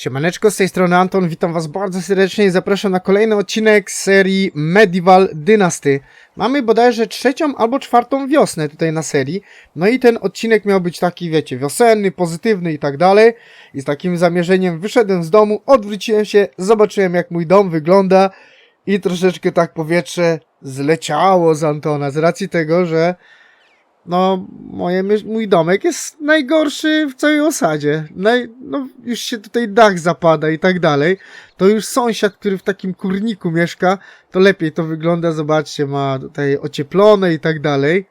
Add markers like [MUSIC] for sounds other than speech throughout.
Siemaneczko, z tej strony Anton, witam was bardzo serdecznie i zapraszam na kolejny odcinek serii Medieval Dynasty. Mamy bodajże trzecią albo czwartą wiosnę tutaj na serii, no i ten odcinek miał być taki, wiecie, wiosenny, pozytywny i tak dalej. I z takim zamierzeniem wyszedłem z domu, odwróciłem się, zobaczyłem jak mój dom wygląda i troszeczkę tak powietrze zleciało z Antona, z racji tego, że no, moje, mój domek jest najgorszy w całej osadzie. Naj, no, już się tutaj dach zapada i tak dalej. To już sąsiad, który w takim kurniku mieszka, to lepiej to wygląda. Zobaczcie, ma tutaj ocieplone i tak dalej.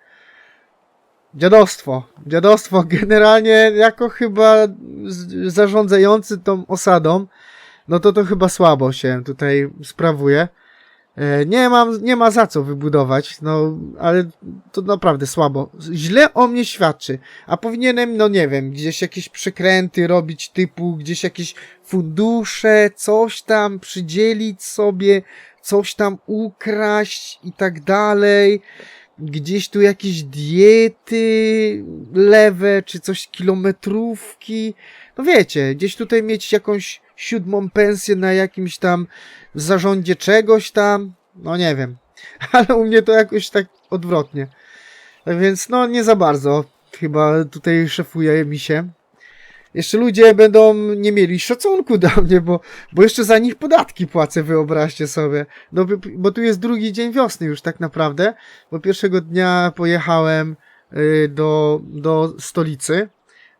Dziadostwo. Dziadostwo [LAUGHS] generalnie jako chyba zarządzający tą osadą, no to to chyba słabo się tutaj sprawuje. E, Nie mam, nie ma za co wybudować, no, ale to naprawdę słabo. Źle o mnie świadczy. A powinienem, no nie wiem, gdzieś jakieś przekręty robić, typu gdzieś jakieś fundusze, coś tam przydzielić sobie, coś tam ukraść i tak dalej. Gdzieś tu jakieś diety lewe, czy coś kilometrówki. No wiecie, gdzieś tutaj mieć jakąś siódmą pensję na jakimś tam zarządzie czegoś tam. No nie wiem. [LAUGHS] Ale u mnie to jakoś tak odwrotnie. Więc no nie za bardzo. Chyba tutaj szefuje mi się. Jeszcze ludzie będą nie mieli szacunku do mnie, bo, bo jeszcze za nich podatki płacę, wyobraźcie sobie. No, bo- bo tu jest drugi dzień wiosny już tak naprawdę, bo pierwszego dnia pojechałem y, do, do stolicy.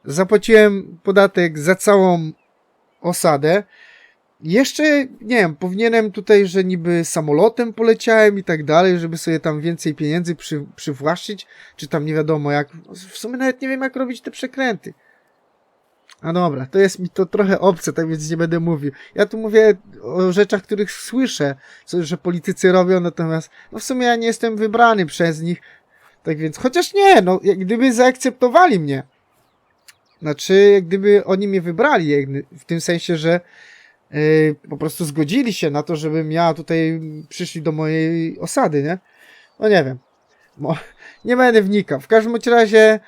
Zapłaciłem podatek za całą osadę. Jeszcze, nie wiem, powinienem tutaj, że niby samolotem poleciałem i tak dalej, żeby sobie tam więcej pieniędzy przy, przywłaszczyć, czy tam nie wiadomo jak. W sumie nawet nie wiem, jak robić te przekręty. A dobra, to jest mi to trochę obce, tak więc nie będę mówił. Ja tu mówię o rzeczach, których słyszę, co, że politycy robią, natomiast no w sumie ja nie jestem wybrany przez nich. Tak więc, chociaż nie, no, jak gdyby zaakceptowali mnie. Znaczy, jak gdyby oni mnie wybrali, w tym sensie, że po prostu zgodzili się na to, żebym ja tutaj przyszli do mojej osady, nie? No nie wiem. Mo, [LAUGHS] nie będę wnikał. W każdym razie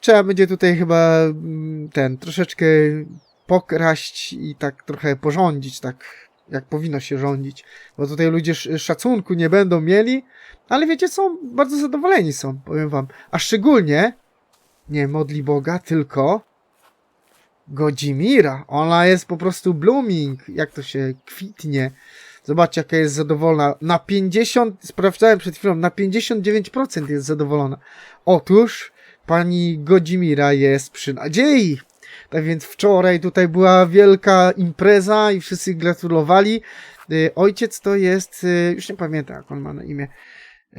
trzeba będzie tutaj chyba mm, ten troszeczkę pokraść i tak trochę porządzić, tak jak powinno się rządzić. Bo tutaj ludzie sz- szacunku nie będą mieli, ale wiecie co? Bardzo zadowoleni są, powiem wam. A szczególnie nie modli Boga, tylko Godzimira. Ona jest po prostu blooming, jak to się kwitnie. Zobaczcie, jaka jest zadowolona. Na 50, sprawdzałem przed chwilą, na 59% jest zadowolona. Otóż pani Godzimira jest przy nadziei. Tak więc wczoraj tutaj była wielka impreza i wszyscy gratulowali. Y, Ojciec to jest, y, już nie pamiętam jak on ma na imię,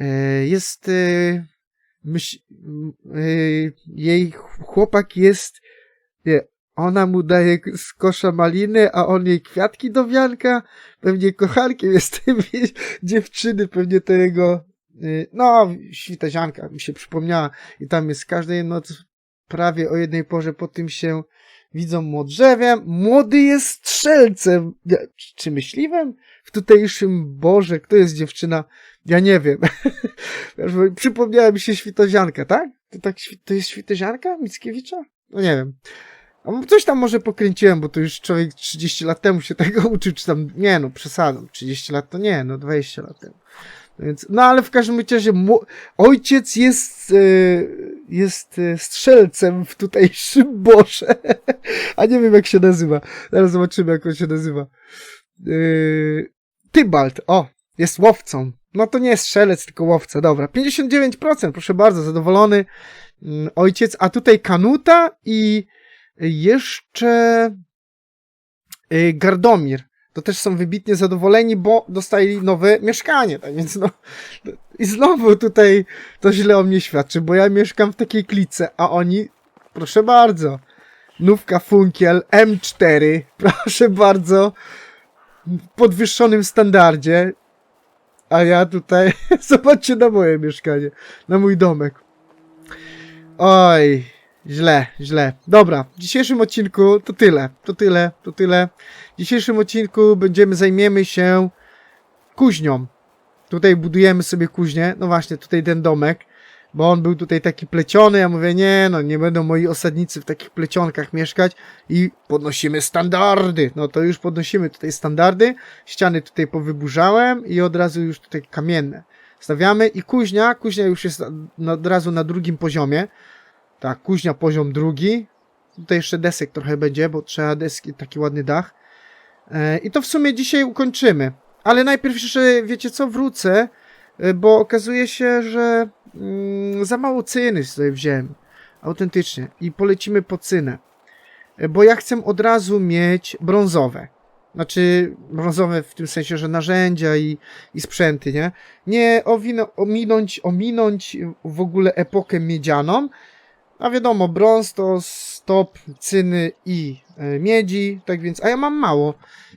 Y, jest, myśl, jej chłopak jest, nie, ona mu daje z kosza maliny, a on jej kwiatki do wianka. Pewnie kochankiem jest [LAUGHS] tej dziewczyny, pewnie to jego, y, no, świtazianka mi się przypomniała. I tam jest każdej noc prawie o jednej porze po tym się widzą młodrzewiem. Młody jest strzelcem. Ja, czy- myśliwym? W tutejszym Boże, kto jest dziewczyna? Ja nie wiem. [LAUGHS] Przypomniała mi się świtozianka, tak? To, tak? to jest świtozianka Mickiewicza? No nie wiem. M- Coś tam może pokręciłem, bo to już człowiek 30 lat temu się [LAUGHS] tego uczył, czy tam, nie no, przesadą, 30 lat to nie, no 20 lat temu. Więc, no ale w każdym razie ojciec jest, e, jest e, strzelcem w tutejszym Boże. [LAUGHS] A nie wiem jak się nazywa. Zaraz zobaczymy jak on się nazywa. E, Tybalt, o, jest łowcą. No to nie jest strzelec, tylko łowca, dobra. 59%, proszę bardzo, zadowolony mm, ojciec. A tutaj Kanuta i jeszcze y, Gardomir. To też są wybitnie zadowoleni, bo dostali nowe mieszkanie. Tak więc no. I znowu tutaj to źle o mnie świadczy, bo ja mieszkam w takiej klice, a oni, proszę bardzo, nówka Funkiel M4, [LAUGHS] proszę bardzo, w podwyższonym standardzie. A ja tutaj, [LAUGHS] zobaczcie na moje mieszkanie, na mój domek. Oj, źle, źle. Dobra, w dzisiejszym odcinku to tyle, to tyle, to tyle. W dzisiejszym odcinku będziemy, zajmiemy się kuźnią. Tutaj budujemy sobie kuźnię, no właśnie, tutaj ten domek. bo on był tutaj taki pleciony, ja mówię, nie no, nie będą moi osadnicy w takich plecionkach mieszkać i podnosimy standardy, no to już podnosimy tutaj standardy, ściany tutaj powyburzałem i od razu już tutaj kamienne stawiamy i kuźnia, kuźnia już jest od razu na drugim poziomie, tak, kuźnia poziom drugi, tutaj jeszcze desek trochę będzie, bo trzeba deski, taki ładny dach e, i to w sumie dzisiaj ukończymy, ale najpierw jeszcze, wiecie co, wrócę, e, bo okazuje się, że mm, za mało cyny sobie wziąłem. Autentycznie. I polecimy po cynę. E, Bo ja chcę od razu mieć brązowe. Znaczy, brązowe w tym sensie, że narzędzia i, i sprzęty, nie? Nie ominąć, ominąć w ogóle epokę miedzianą. A wiadomo, brąz to stop cyny i e, miedzi, tak więc, a ja mam mało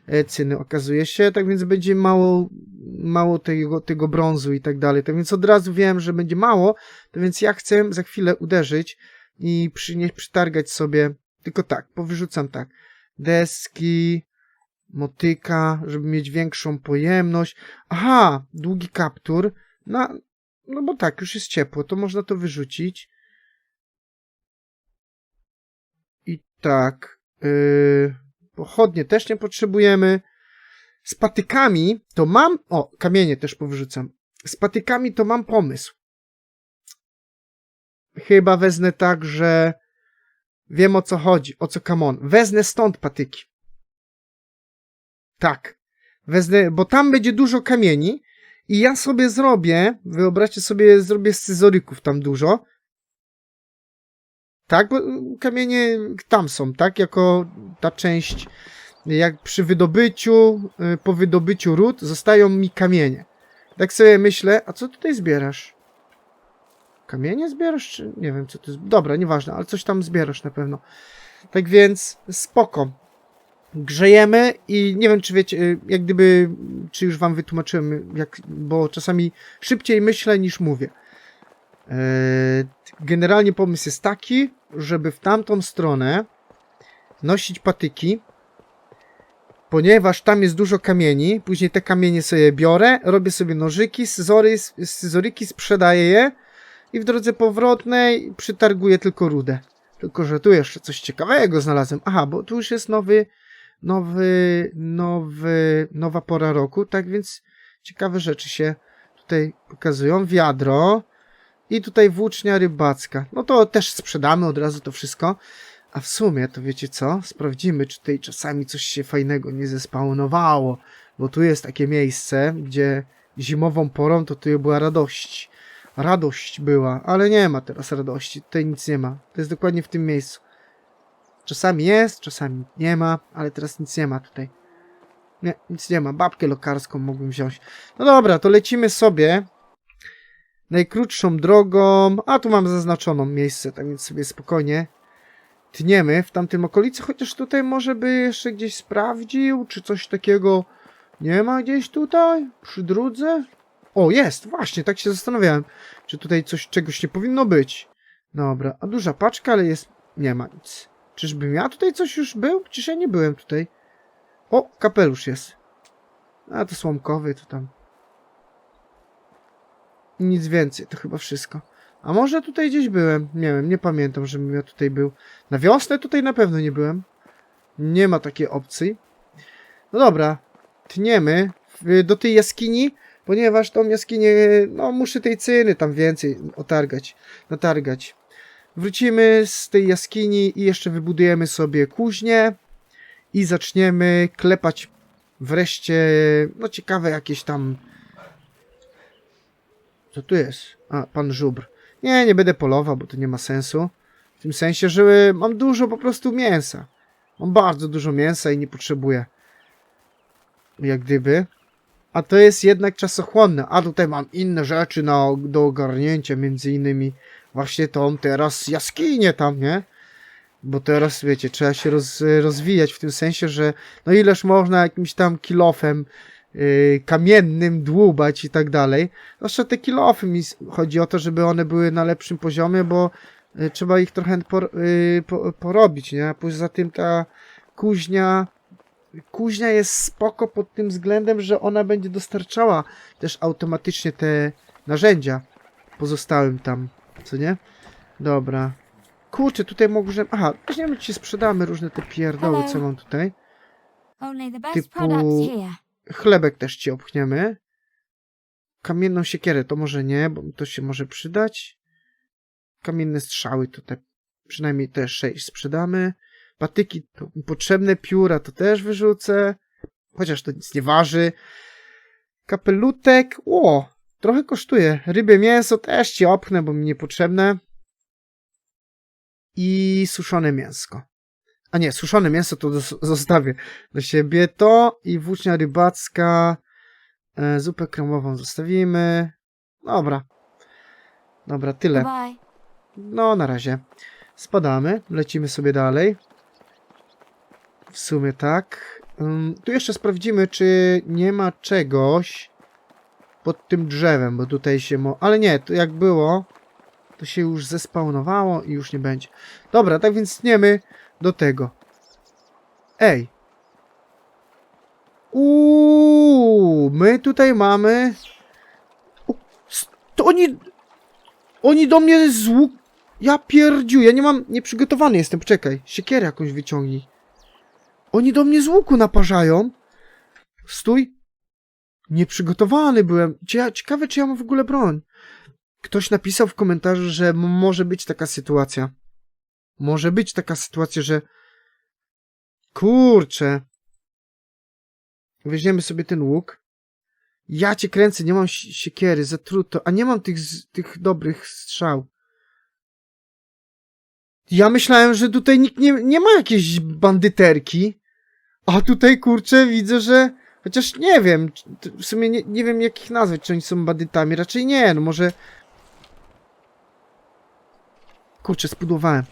e, cyny, okazuje się, tak więc będzie mało, mało tego, tego brązu i tak dalej. Tak więc od razu wiem, że będzie mało, to więc ja chcę za chwilę uderzyć i przynieść, przytargać sobie, tylko tak, powyrzucam tak, deski, motyka, żeby mieć większą pojemność. Aha, długi kaptur, no, no bo tak, już jest ciepło, to można to wyrzucić. I tak, yy, pochodnie też nie potrzebujemy. Z patykami to mam. O, kamienie też powyrzucam. Z patykami to mam pomysł. Chyba wezmę tak, że wiem o co chodzi, o co kamon. Wezmę stąd patyki. Tak. Wezmę, bo tam będzie dużo kamieni i ja sobie zrobię, wyobraźcie sobie, zrobię scyzoryków tam dużo. Tak, bo kamienie tam są, tak? Jako ta część, jak przy wydobyciu, y, po wydobyciu ród, zostają mi kamienie. Tak sobie myślę, a co tutaj zbierasz? Kamienie zbierasz, czy nie wiem, co to jest? Dobra, nieważne, ale coś tam zbierasz na pewno. Tak więc spoko. Grzejemy i nie wiem, czy wiecie, y, jak gdyby, czy już wam wytłumaczyłem, jak, bo czasami szybciej myślę niż mówię. Eee, Generalnie pomysł jest taki, żeby w tamtą stronę nosić patyki, ponieważ tam jest dużo kamieni. Później te kamienie sobie biorę, robię sobie nożyki, scyzory, scyzoryki, sprzedaję je i w drodze powrotnej przytarguję tylko rudę. Tylko, że tu jeszcze coś ciekawego znalazłem. Aha, bo tu już jest nowy, nowy, nowy, nowa pora roku, tak więc ciekawe rzeczy się tutaj pokazują. Wiadro. I tutaj włócznia rybacka. No to też sprzedamy od razu to wszystko. A w sumie to wiecie co? Sprawdzimy, czy tutaj czasami coś się fajnego nie zespawnowało. Bo tu jest takie miejsce, gdzie zimową porą to tu była radość. Radość była, ale nie ma teraz radości. Tutaj nic nie ma. To jest dokładnie w tym miejscu. Czasami jest, czasami nie ma, ale teraz nic nie ma tutaj. Nie, nic nie ma. Babkę lokarską mógłbym wziąć. No dobra, to lecimy sobie najkrótszą drogą, a tu mam zaznaczoną miejsce, tak więc sobie spokojnie tniemy w tamtym okolicy, chociaż tutaj może by jeszcze gdzieś sprawdził, czy coś takiego nie ma gdzieś tutaj, przy drodze. O, jest, właśnie, tak się zastanawiałem, czy tutaj coś, czegoś nie powinno być. Dobra, a duża paczka, ale jest, nie ma nic. Czyżbym ja tutaj coś już był? Przecież ja nie byłem tutaj. O, kapelusz jest. A, to słomkowy, to tam. I nic więcej, to chyba wszystko. A może tutaj gdzieś byłem? Nie wiem, nie pamiętam, żebym ja tutaj był. Na wiosnę tutaj na pewno nie byłem. Nie ma takiej opcji. No dobra, tniemy w- do tej jaskini, ponieważ tą jaskinię, no muszę tej cyny tam więcej otargać, natargać. Wrócimy z tej jaskini i jeszcze wybudujemy sobie kuźnię i zaczniemy klepać wreszcie, no ciekawe jakieś tam co tu jest? A, pan żubr. Nie, nie będę polował, bo to nie ma sensu. W tym sensie, że mam dużo po prostu mięsa. Mam bardzo dużo mięsa i nie potrzebuję. Jak gdyby. A to jest jednak czasochłonne. A tutaj mam inne rzeczy na, do ogarnięcia, między innymi właśnie tą teraz jaskinię tam, nie? Bo teraz, wiecie, trzeba się roz, rozwijać w tym sensie, że no ileż można jakimś tam kilofem yy, kamiennym dłubać i tak dalej. Zwłaszcza te kilofy mi chodzi o to, żeby one były na lepszym poziomie, bo y, trzeba ich trochę por, y, po, porobić, nie? A poza tym ta kuźnia kuźnia jest spoko pod tym względem, że ona będzie dostarczała też automatycznie te narzędzia pozostałym tam co nie? Dobra. Kurczę, tutaj możemy... Aha, weźmiemy ci sprzedamy różne te pierdoły, co mam tutaj. Typu-. Chlebek też ci opchniemy. Kamienną siekierę to może nie, bo to się może przydać. Kamienne strzały to te przynajmniej te sześć sprzedamy. Patyki to potrzebne, pióra to też wyrzucę. Chociaż to nic nie waży. Kapelutek, o, trochę kosztuje. Rybie mięso też ci opchnę, bo mi niepotrzebne. I suszone mięsko. A nie, suszone mięso to zostawię do siebie. To i włócznia rybacka. E, zupę kremową zostawimy. Dobra. Dobra, tyle. Bye. No, na razie. Spadamy, lecimy sobie dalej. W sumie tak. Ym, tu jeszcze sprawdzimy, czy nie ma czegoś pod tym drzewem, bo tutaj się mo... Ale nie, to jak było, to się już zespawnowało i już nie będzie. Dobra, tak więc tniemy do tego. Ej. Uuu, my tutaj mamy... To oni... Oni do mnie z łuk... Ja pierdziu, ja nie mam... Nieprzygotowany jestem, poczekaj. Siekierę jakąś wyciągnij. Oni do mnie z łuku naparzają. Stój. Nieprzygotowany byłem. Ciekawe, czy ja mam w ogóle broń. Ktoś napisał w komentarzu, że może być taka sytuacja. Może być taka sytuacja, że... Kurczę. Weźmiemy sobie ten łuk. Ja cię kręcę, nie mam si- siekiery, zatruto, a nie mam tych, tych dobrych strzał. Ja myślałem, że tutaj nikt nie, nie ma jakiejś bandyterki, a tutaj kurczę widzę, że chociaż nie wiem, w sumie nie, nie wiem jak ich nazwać, czy oni są bandytami, raczej nie, no może... Kurczę, spudłowałem.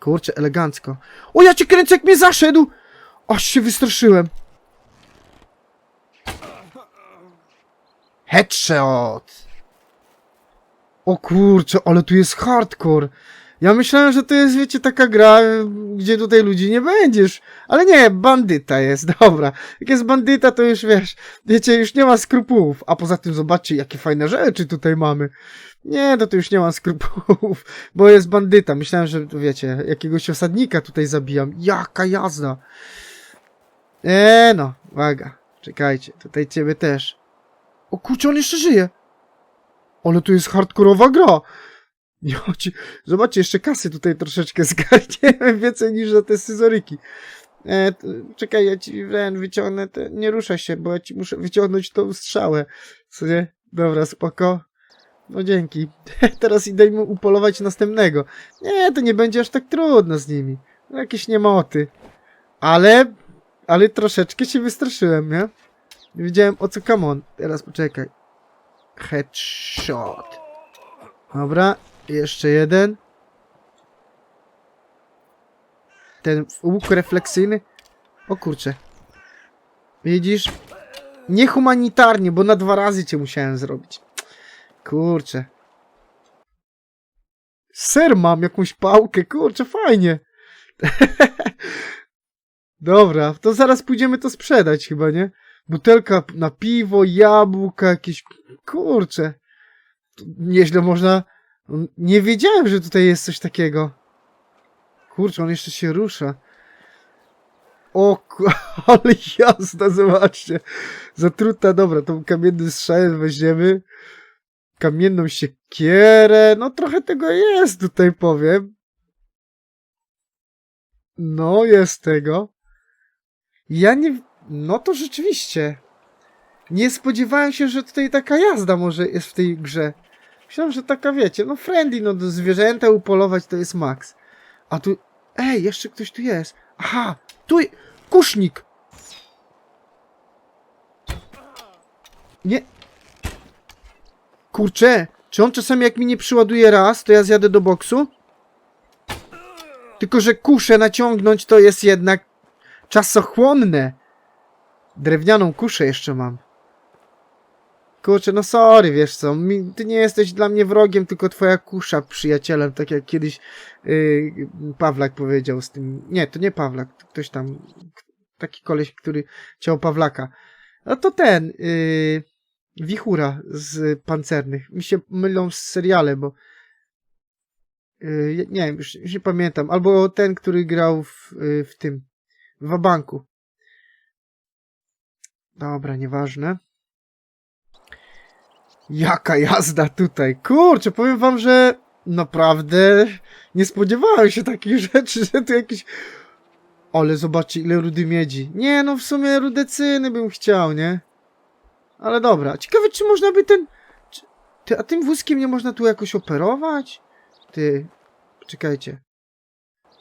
Kurczę, elegancko. O, ja cię kręcę, jak mnie zaszedł! Aż się wystraszyłem. Headshot! O kurczę, ale tu jest hardcore. Ja myślałem, że to jest, wiecie, taka gra, gdzie tutaj ludzi nie będziesz. Ale nie, bandyta jest, [LAUGHS] dobra. Jak jest bandyta, to już wiesz, wiecie, już nie ma skrupułów. A poza tym zobaczcie, jakie fajne rzeczy tutaj mamy. Nie, no to już nie ma skrupułów, [LAUGHS] bo jest bandyta. Myślałem, że, wiecie, jakiegoś osadnika tutaj zabijam. Jaka jazda. Eee, no, uwaga. Czekajcie, tutaj ciebie też. O kurczę, on jeszcze żyje. Ale to jest hardkorowa gra. Ja ci... Zobaczcie, jeszcze kasy tutaj troszeczkę [LAUGHS] zgarniemy więcej niż za te scyzoryki. E, t- czekaj, ja ci wręcz wyciągnę te... Nie ruszaj się, bo ja ci muszę wyciągnąć tą strzałę. Co nie? Dobra, spoko. No dzięki. [LAUGHS] Teraz idę mu upolować następnego. Nie, to nie będzie aż tak trudno z nimi. No, jakieś niemoty. Ale... Ale troszeczkę się wystraszyłem, nie? Nie wiedziałem o co come on. Teraz poczekaj. Headshot. Dobra, jeszcze jeden. Ten łuk refleksyjny. O kurczę. Widzisz? Niehumanitarnie, bo na dwa razy cię musiałem zrobić. Kurczę. Ser mam, jakąś pałkę, kurczę, fajnie. [LAUGHS] Dobra, to zaraz pójdziemy to sprzedać chyba, nie? Butelka na piwo, jabłka, jakieś... Kurczę. Nieźle można... Nie wiedziałem, że tutaj jest coś takiego. Kurczę, on jeszcze się rusza. O, [LAUGHS] ale jazda, zobaczcie. Zatruta, dobra, tą kamienny strzał weźmiemy. Kamienną siekierę. No trochę tego jest tutaj, powiem. No, jest tego. Ja nie... No to rzeczywiście. Nie spodziewałem się, że tutaj taka jazda może jest w tej grze. Myślałem, że taka, wiecie, no friendly, no do zwierzęta upolować to jest max. A tu... Ej, jeszcze ktoś tu jest. Aha, tu... Kusznik! Nie... Kurczę, czy on czasami jak mi nie przyładuje raz, to ja zjadę do boksu? Tylko, że kuszę naciągnąć to jest jednak czasochłonne. Drewnianą kuszę jeszcze mam. Kurczę, no sorry, wiesz co, mi, ty nie jesteś dla mnie wrogiem, tylko twoja kusza przyjacielem, tak jak kiedyś yy, Pawlak powiedział z tym, nie, to nie Pawlak, to ktoś tam, taki koleś, który ciał Pawlaka. No to ten, yy, Wichura z Pancernych. Mi się mylą z serialem, bo yy, nie wiem, już, już nie pamiętam. Albo ten, który grał w, yy, w tym, w Wabanku. Dobra, nieważne. Jaka jazda tutaj. Kurczę, powiem wam, że naprawdę nie spodziewałem się takich [LAUGHS] rzeczy, że tu jakieś... Ale zobaczcie, ile rudy miedzi. Nie, no w sumie rudecyny bym chciał, nie? Ale dobra. Ciekawe, czy można by ten... Ty, a tym wózkiem nie można tu jakoś operować? Ty, czekajcie.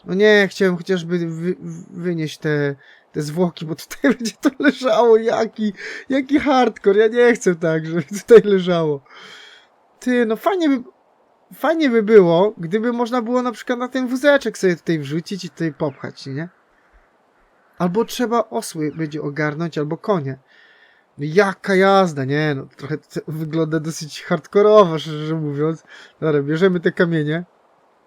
No nie, chciałem chociażby wy, wynieść te, te zwłoki, bo tutaj [LAUGHS] będzie to leżało. Jaki, jaki hardcore. Ja nie chcę tak, żeby [LAUGHS] tutaj leżało. Ty, no fajnie by, fajnie by było, gdyby można było na przykład na ten wózeczek sobie tutaj wrzucić i tutaj popchać, nie? Albo trzeba osły będzie ogarnąć, albo konie. No Jaka jazda, nie no, trochę wygląda dosyć hardkorowo, szczerze mówiąc. Dobra, bierzemy te kamienie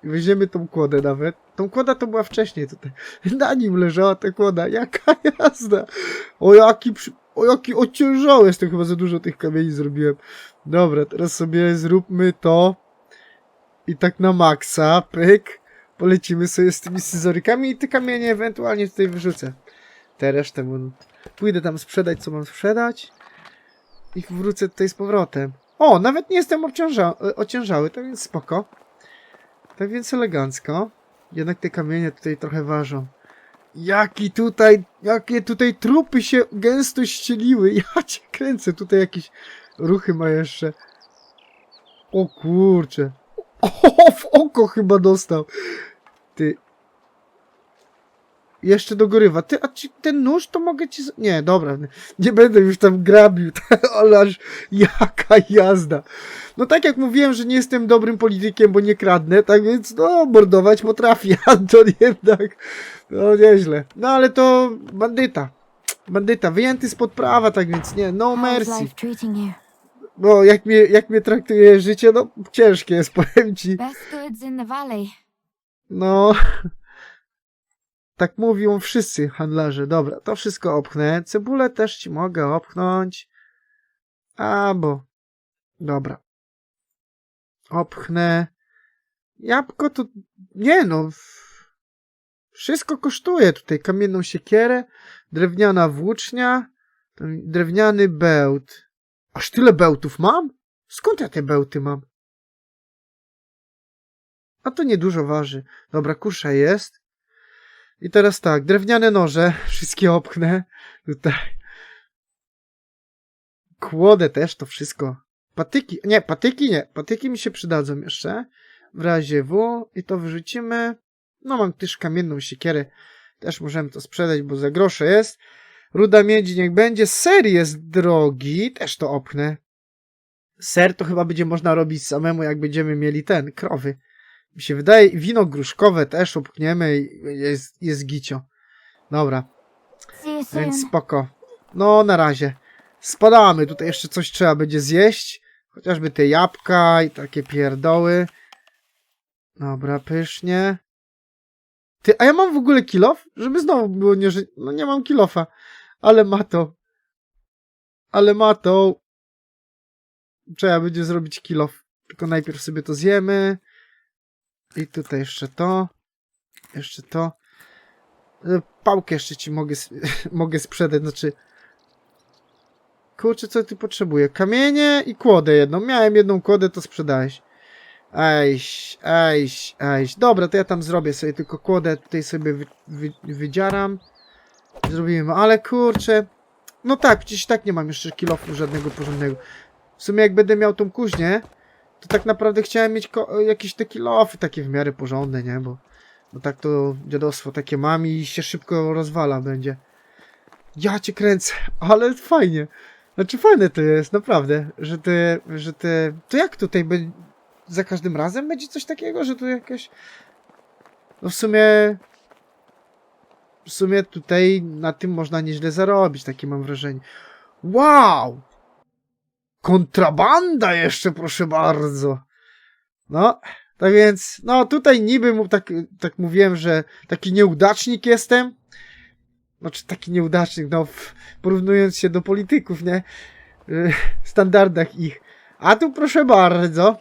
weźmiemy tą kłodę nawet. Tą kłoda to była wcześniej tutaj. [LAUGHS] Na nim leżała ta kłoda. Jaka [LAUGHS] jazda! O jaki, o jaki ociężały jestem, chyba za dużo tych kamieni zrobiłem. Dobra, teraz sobie zróbmy to i tak na maksa, pyk. Polecimy sobie z tymi scyzorykami i te kamienie ewentualnie tutaj wyrzucę. Te resztę, pójdę tam sprzedać, co mam sprzedać i wrócę tutaj z powrotem. O, nawet nie jestem obciąża ociężały, to więc spoko. Tak więc elegancko. Jednak te kamienie tutaj trochę ważą. Jaki tutaj, jakie tutaj trupy się gęsto ścieliły. [LAUGHS] Ja cię kręcę, tutaj jakieś ruchy ma jeszcze. O kurcze. O, w oko chyba dostał. Ty. Jeszcze dogorywa. Ty, a ci, ten nóż to mogę ci... Nie, dobra. Nie będę już tam grabił. [LAUGHS] Ale aż jaka jazda. No tak jak mówiłem, że nie jestem dobrym politykiem, bo nie kradnę, tak więc no, mordować potrafię. [LAUGHS] Anton jednak, no nieźle. No ale to bandyta. Bandyta, wyjęty spod prawa, tak więc nie, no mercy. No jak mnie, jak mnie traktuje życie, no ciężkie jest, [LAUGHS] powiem ci. No. [LAUGHS] Tak mówią wszyscy handlarze. Dobra, to wszystko opchnę. Cebulę też ci mogę opchnąć. Albo. Dobra. Opchnę. Jabłko to. Nie no. Wszystko kosztuje tutaj. Kamienną siekierę, drewniana włócznia, drewniany bełt. Aż tyle bełtów mam? Skąd ja te bełty mam? A to niedużo waży. Dobra, kusza jest. I teraz tak, drewniane noże, wszystkie opchnę. Tutaj. Kłodę też, to wszystko. Patyki, nie, patyki nie, patyki mi się przydadzą jeszcze. W razie W i to wyrzucimy. No mam też kamienną siekierę. Też możemy to sprzedać, bo za grosze jest. Ruda miedzi niech będzie. Ser jest drogi, też to opchnę. Ser to chyba będzie można robić samemu, jak będziemy mieli ten, krowy mi się wydaje, wino gruszkowe też upchniemy i jest, jest gicio. Dobra, więc spoko. No, na razie. Spadamy, tutaj jeszcze coś trzeba będzie zjeść. Chociażby te jabłka i takie pierdoły. Dobra, pysznie. Ty, a ja mam w ogóle kilof? Żeby znowu było nie, że... No nie mam kilofa. Ale ma to. Ale ma to. Trzeba będzie zrobić kilof. Tylko najpierw sobie to zjemy. I tutaj jeszcze to. Jeszcze to. E, Pałkę jeszcze ci mogę, [LAUGHS] mogę sprzedać, znaczy... Kurczę, co ty potrzebuję? Kamienie i kłodę jedną. Miałem jedną kłodę, to sprzedałeś. Ejś, ejś, ejś. Dobra, to ja tam zrobię sobie tylko kłodę, tutaj sobie wy, wy, wydziaram. Zrobimy, ale kurczę... No tak, przecież tak nie mam jeszcze kilofu żadnego porządnego. W sumie jak będę miał tą kuźnię, to tak naprawdę chciałem mieć jakieś te kilofy takie w miarę porządne, nie? Bo, bo tak to dziadostwo takie mam i się szybko rozwala będzie. Ja cię kręcę, ale fajnie. Znaczy fajne to jest, naprawdę, że te, że te... To jak tutaj będzie... Za każdym razem będzie coś takiego, że tu jakieś... No w sumie... W sumie tutaj na tym można nieźle zarobić, takie mam wrażenie. Wow! Kontrabanda jeszcze, proszę bardzo. No, tak więc, no tutaj niby tak, tak mówiłem, że taki nieudacznik jestem. Znaczy taki nieudacznych, no, porównując się do polityków, nie? Y, standardach ich. A tu proszę bardzo.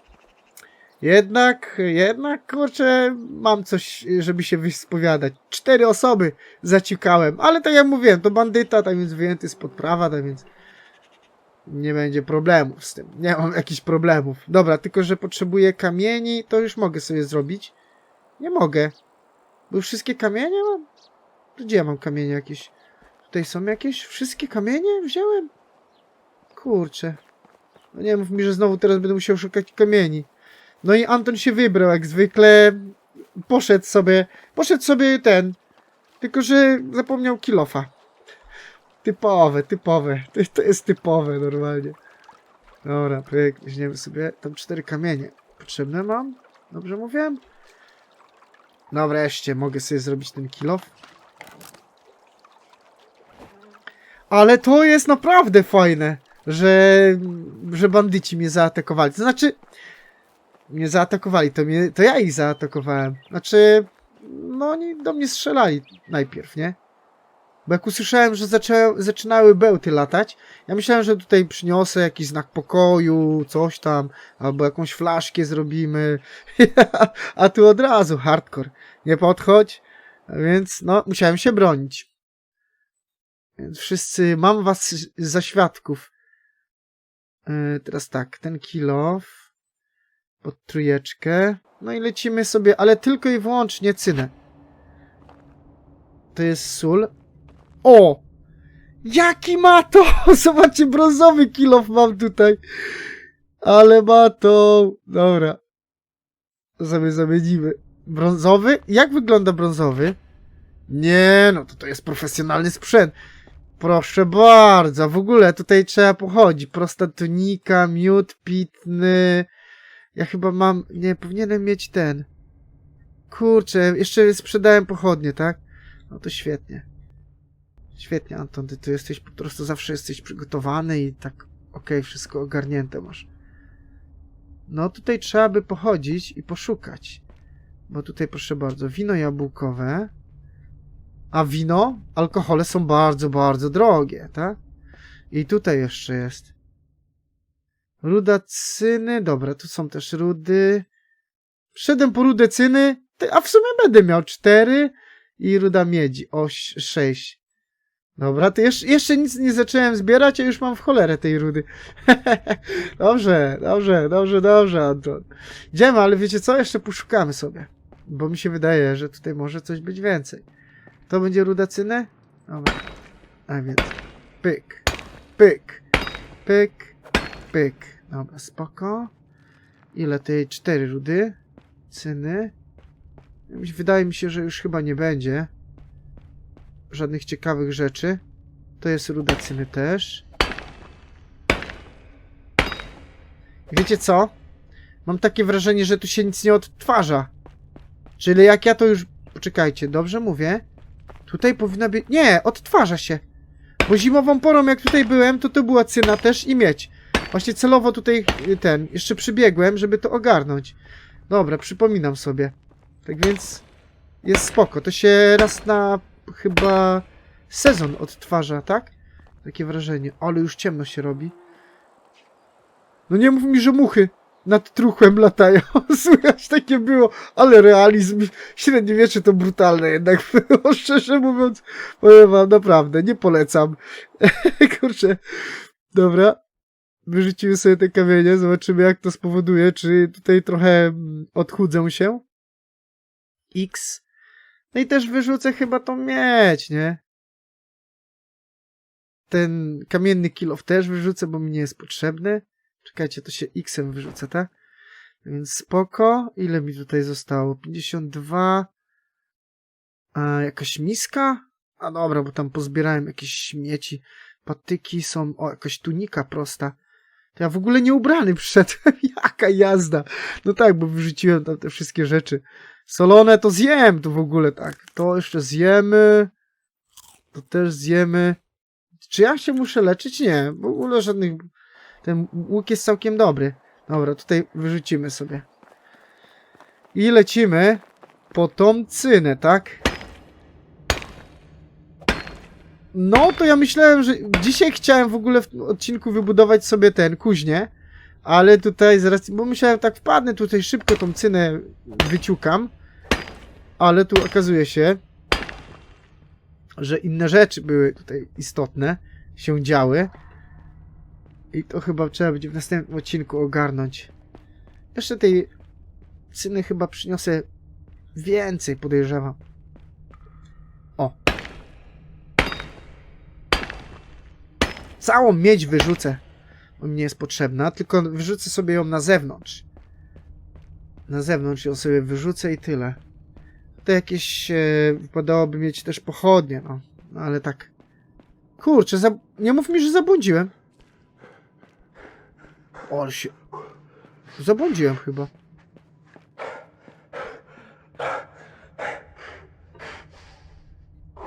Jednak, jednak, kurczę, mam coś, żeby się wyspowiadać. Cztery osoby zaciukałem, ale tak jak mówiłem, to bandyta, tak więc wyjęty spod prawa, tak więc nie będzie problemów z tym. Nie mam jakichś problemów. Dobra, tylko że potrzebuję kamieni, to już mogę sobie zrobić. Nie mogę. Bo już wszystkie kamienie mam? Gdzie ja mam kamienie jakieś? Tutaj są jakieś? Wszystkie kamienie wziąłem? Kurczę. No nie mów mi, że znowu teraz będę musiał szukać kamieni. No i Anton się wybrał, jak zwykle. Poszedł sobie. Poszedł sobie ten. Tylko, że zapomniał kilofa. Typowe, typowe. To, to jest typowe normalnie. Dobra, pyk, weźmiemy sobie tam cztery kamienie. Potrzebne mam? Dobrze mówiłem? No wreszcie, mogę sobie zrobić ten kilof. Ale to jest naprawdę fajne, że, że bandyci mnie zaatakowali. To znaczy, mnie zaatakowali, to, mnie, to ja ich zaatakowałem. Znaczy, no oni do mnie strzelali najpierw, nie? Bo jak usłyszałem, że zaczę, zaczynały bełty latać, ja myślałem, że tutaj przyniosę jakiś znak pokoju, coś tam, albo jakąś flaszkę zrobimy. [LAUGHS] A tu od razu hardcore. Nie podchodź. Więc no, musiałem się bronić. Wszyscy, mam was za świadków. Yy, teraz tak, ten kilof pod trójeczkę. No i lecimy sobie, ale tylko i wyłącznie cynę. To jest sól. O! Jaki ma to! [LAUGHS] Zobaczcie, brązowy kilof mam tutaj. Ale ma to. Dobra. Sobie zamienimy. Brązowy? Jak wygląda brązowy? Nie, no to to jest profesjonalny sprzęt. Proszę bardzo, w ogóle tutaj trzeba pochodzić. Prosta tunika, miód pitny. Ja chyba mam, nie, powinienem mieć ten. Kurczę, jeszcze sprzedałem pochodnie, tak? No to świetnie. Świetnie, Anton, ty tu jesteś, po prostu zawsze jesteś przygotowany i tak, okej, wszystko ogarnięte masz. No tutaj trzeba by pochodzić i poszukać. Bo tutaj proszę bardzo, wino jabłkowe. A wino, alkohole są bardzo, bardzo drogie, tak? I tutaj jeszcze jest. Ruda cyny, dobra, tu są też rudy. Szedłem po rudę cyny, ty- a w sumie będę miał cztery i ruda miedzi, oś, sześć. Dobra, to jeszcze, jeszcze nic nie zacząłem zbierać, a już mam w cholerę tej rudy. [LAUGHS] dobrze, dobrze, dobrze, dobrze, Anton. Idziemy, ale wiecie co? Jeszcze poszukamy sobie. Bo mi się wydaje, że tutaj może coś być więcej. To będzie ruda cynę? Dobra. A więc pyk, pyk, pyk, pyk. Dobra, spoko. Ile tej? Cztery rudy cyny. Wydaje mi się, że już chyba nie będzie żadnych ciekawych rzeczy. To jest ruda cyny też. Wiecie co? Mam takie wrażenie, że tu się nic nie odtwarza. Czyli jak ja to już... Poczekajcie, dobrze mówię? Tutaj powinna być... Nie, odtwarza się. Bo zimową porą, jak tutaj byłem, to to była cyna też i miedź. Właśnie celowo tutaj y, ten, jeszcze przybiegłem, żeby to ogarnąć. Dobra, przypominam sobie. Tak więc jest spoko. To się raz na chyba sezon odtwarza, tak? Takie wrażenie. Ale już ciemno się robi. No nie mów mi, że muchy nad truchłem latają. [LAUGHS] Słychać takie było, ale realizm średniowiecze to brutalne jednak było, [LAUGHS] szczerze mówiąc. Powiem wam, naprawdę, nie polecam. [LAUGHS] Kurczę. Dobra. Wyrzucimy sobie te kamienie, zobaczymy jak to spowoduje, czy tutaj trochę mm, odchudzę się. X. No i też wyrzucę chyba tą miedź, nie? Ten kamienny kilof też wyrzucę, bo mi nie jest potrzebny. Czekajcie, to się X-em wyrzuca, tak? Więc spoko. Ile mi tutaj zostało? 52. A jakaś miska? A dobra, bo tam pozbierałem jakieś śmieci. Patyki są. O, jakaś tunika prosta. To ja w ogóle nie ubrany przyszedłem. [LAUGHS] Jaka jazda. No tak, bo wyrzuciłem tam te wszystkie rzeczy. Solone to zjem tu w ogóle, tak. To jeszcze zjemy. To też zjemy. Czy ja się muszę leczyć? Nie. W ogóle żadnych... Ten łuk jest całkiem dobry. Dobra, tutaj wyrzucimy sobie. I lecimy po tą cynę, tak? No, to ja myślałem, że dzisiaj chciałem w ogóle w odcinku wybudować sobie ten kuźnię, ale tutaj zaraz, bo myślałem tak wpadnę tutaj szybko tą cynę wyciukam, ale tu okazuje się, że inne rzeczy były tutaj istotne, się działy i to chyba trzeba będzie w następnym odcinku ogarnąć. Jeszcze tej cyny chyba przyniosę więcej, podejrzewam. O. Całą miedź wyrzucę. Bo mi nie jest potrzebna, tylko wyrzucę sobie ją na zewnątrz. Na zewnątrz ją sobie wyrzucę i tyle. To jakieś... E, wypadałoby mieć też pochodnie, no. no ale tak... Kurczę, nie mów mi, że zabłądziłem. O, się... Zabłądziłem chyba.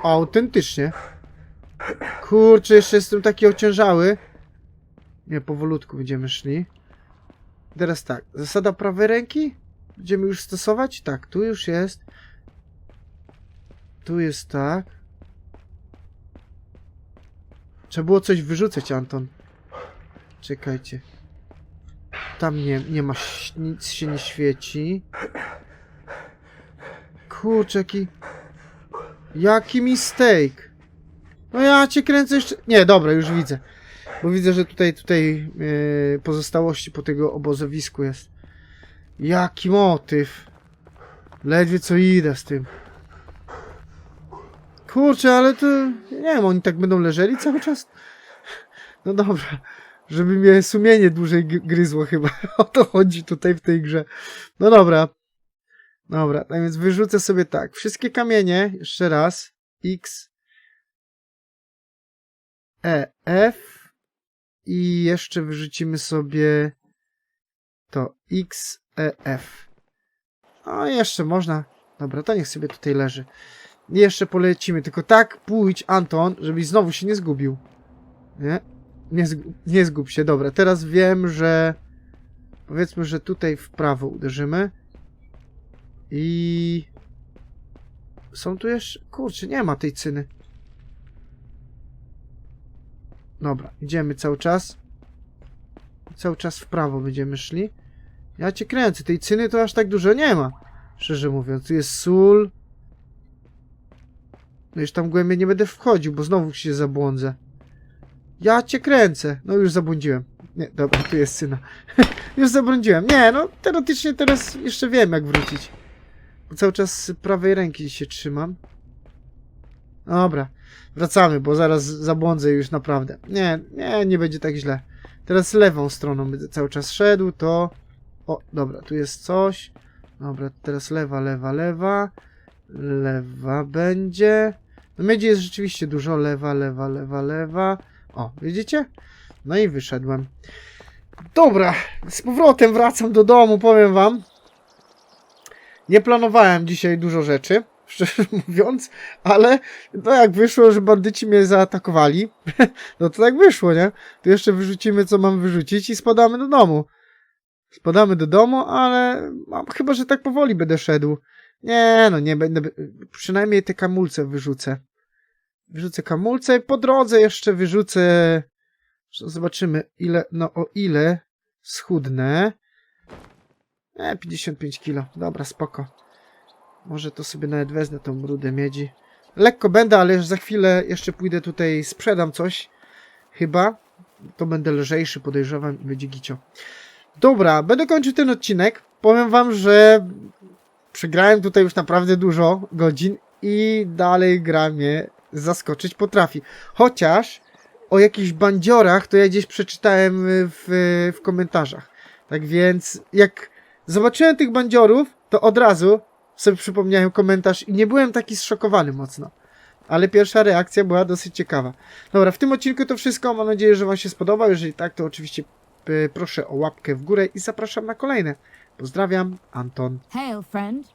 Autentycznie. Kurczę, jeszcze jestem taki ociężały. Nie, powolutku będziemy szli. Teraz tak, zasada prawej ręki? Będziemy już stosować? Tak, tu już jest. Tu jest tak. Trzeba było coś wyrzucać, Anton. Czekajcie. Tam nie, nie ma, nic się nie świeci. Kurczę, jaki... Jaki mistake. No ja cię kręcę jeszcze... Nie, dobra, już widzę. Bo widzę, że tutaj, tutaj yy, pozostałości po tego obozowisku jest. Jaki motyw. Ledwie co idę z tym. Kurczę, ale to... Nie wiem, oni tak będą leżeli cały czas? No dobra. Żeby mnie sumienie dłużej gryzło chyba. [LAUGHS] O to chodzi tutaj w tej grze. No dobra. Dobra, tak więc wyrzucę sobie tak. Wszystkie kamienie, jeszcze raz. X, E, F i jeszcze wyrzucimy sobie to X, E, F. No jeszcze można. Dobra, to niech sobie tutaj leży. Jeszcze polecimy, tylko tak pójdź, Anton, żebyś znowu się nie zgubił. Nie? Nie, zgu- nie zgub się. Dobra, teraz wiem, że powiedzmy, że tutaj w prawo uderzymy. I są tu jeszcze... Kurczę, nie ma tej cyny. Dobra, idziemy cały czas. Cały czas w prawo będziemy szli. Ja cię kręcę, tej cyny to aż tak dużo nie ma. Szczerze mówiąc, tu jest sól. No już tam głębiej nie będę wchodził, bo znowu się zabłądzę. Ja cię kręcę. No już zabłądziłem. Nie, dobra, tu jest syna. [LAUGHS] już zabłądziłem. Nie, no teoretycznie teraz jeszcze wiem jak wrócić. Bo cały czas prawej ręki się trzymam. Dobra, wracamy, bo zaraz zabłądzę już naprawdę. Nie, nie, nie będzie tak źle. Teraz lewą stroną będę cały czas szedł, to... O, dobra, tu jest coś. Dobra, teraz lewa, lewa, lewa. Lewa będzie. No miedzi jest rzeczywiście dużo. Lewa, lewa, lewa, lewa. O, widzicie? No i wyszedłem. Dobra, z powrotem wracam do domu, powiem wam. Nie planowałem dzisiaj dużo rzeczy, [LAUGHS] szczerze mówiąc, ale no jak wyszło, że bandyci mnie zaatakowali, [LAUGHS] no to tak wyszło, nie? To jeszcze wyrzucimy, co mam wyrzucić i spadamy do domu. Spadamy do domu, ale mam, chyba, że tak powoli będę szedł. Nie, no nie będę, przynajmniej te kamulce wyrzucę. Wyrzucę kamulce, po drodze jeszcze wyrzucę, zobaczymy ile, no o ile schudnę. E, 55 kilo. Dobra, spoko. Może to sobie nawet wezmę tą rudę miedzi. Lekko będę, ale za chwilę jeszcze pójdę tutaj, sprzedam coś. Chyba. To będę lżejszy, podejrzewam i będzie gicio. Dobra, będę kończył ten odcinek. Powiem wam, że przegrałem tutaj już naprawdę dużo godzin i dalej gra mnie zaskoczyć potrafi. Chociaż o jakichś bandziorach to ja gdzieś przeczytałem w, w komentarzach. Tak więc jak zobaczyłem tych bandziorów, to od razu sobie przypomniałem komentarz i nie byłem taki zszokowany mocno. Ale pierwsza reakcja była dosyć ciekawa. Dobra, w tym odcinku to wszystko. Mam nadzieję, że Wam się spodoba. Jeżeli tak, to oczywiście e, proszę o łapkę w górę i zapraszam na kolejne. Pozdrawiam, Anton. Hail, friend.